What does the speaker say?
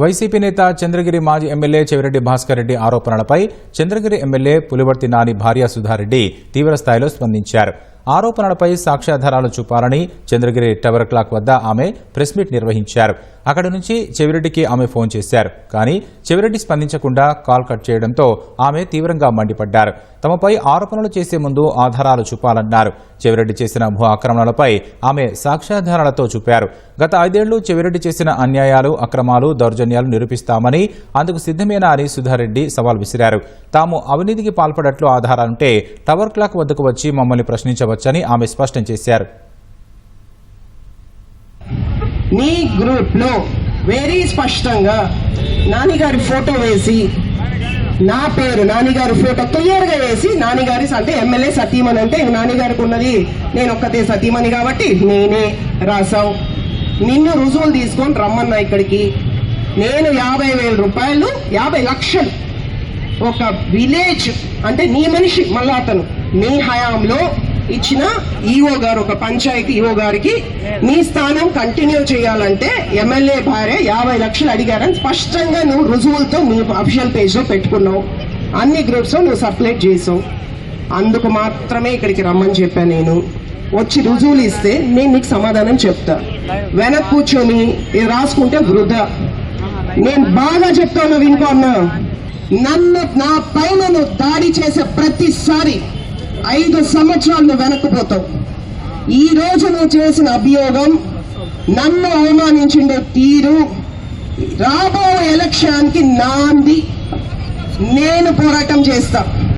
YCP నేత చంద్రగిరి మాజీ MLA Chevireddy Bhaskar Reddy ఆరోపణలపై చంద్రగిరి ఎమ్మెల్యే పులివర్తి నాని భార్య సుధారెడ్డి తీవ్రస్థాయిలో స్పందించారు. ఆరోపణలపై సాక్ష్యాధారాలు చూపాలని చంద్రగిరి టవర్ క్లాక్ వద్ద ఆమె ప్రెస్ మీట్ నిర్వహించారు. అక్కడి నుంచి చెవిరెడ్డికి ఆమె ఫోన్ చేశారు. కానీ చెవిరెడ్డి స్పందించకుండా కాల్ కట్ చేయడంతో ఆమె తీవ్రంగా మండిపడ్డారు. తమపై ఆరోపణలు చేసే ముందు ఆధారాలు చూపాలన్నారు. చెవిరెడ్డి చేసిన భూ ఆక్రమణలపై ఆమె సాక్ష్యాధారాలతో చూపారు. గత ఐదేళ్ళు చెవిరెడ్డి చేసిన అన్యాయాలు అక్రమాలు దౌర్జన్యాలు నిరూపిస్తామని అందుకు సిద్ధమేనా అని సుధారెడ్డి సవాల్ విసిరారు. తాము అవినీతికి పాల్పడట్లు ఆధారాలుంటే టవర్ క్లాక్ వద్దకు వచ్చి మమ్మల్ని ప్రశ్నించవచ్చు ప్రశ్నించవచ్చని ఆమె స్పష్టం చేశారు. నీ గ్రూప్లో వెరీ స్పష్టంగా నానిగారి ఫోటో వేసి నా పేరు నానిగారి ఫోటో క్లియర్గా వేసి నానిగారి అంటే ఎమ్మెల్యే సతీమణి అంటే ఇంక నానిగారికి ఉన్నది నేను ఒక్కతే సతీమణి కాబట్టి నేనే రాసావు. నిన్ను రుజువులు తీసుకొని రమ్మన్నా ఇక్కడికి. నేను యాభై వేల రూపాయలు యాభై లక్షలు. ఒక విలేజ్ అంటే నీ మనిషి మళ్ళా అతను. నీ హయాంలో ఇచ్చిన ఈఓ గారు ఒక పంచాయతీ ఈఓ గారికి నీ స్థానం కంటిన్యూ చేయాలంటే ఎమ్మెల్యే భార్య యాభై లక్షలు అడిగారని స్పష్టంగా నువ్వు రుజువులతో నీ అఫీషియల్ పేజ్లో పెట్టుకున్నావు. అన్ని గ్రూప్స్ నువ్వు సర్క్యులేట్ చేసావు. అందుకు మాత్రమే ఇక్కడికి రమ్మని చెప్పాను నేను. వచ్చి రుజువులు ఇస్తే నేను నీకు సమాధానం చెప్తా. వెనక్ కూర్చొని ఇది రాసుకుంటే వృధా. నేను బాగా చెప్తాను వినుకో అన్నా. నన్ను నా పైన నువ్వు దాడి చేసే ప్రతిసారి ఐదు సంవత్సరాలు వెనక్కుపోతాం వెనక్కిపోతావు. ఈ రోజు నువ్వు చేసిన అభియోగం నన్ను అవమానించిండే తీరు. రాబో ఎలక్షన్కి నాంది. నేను పోరాటం చేస్తా.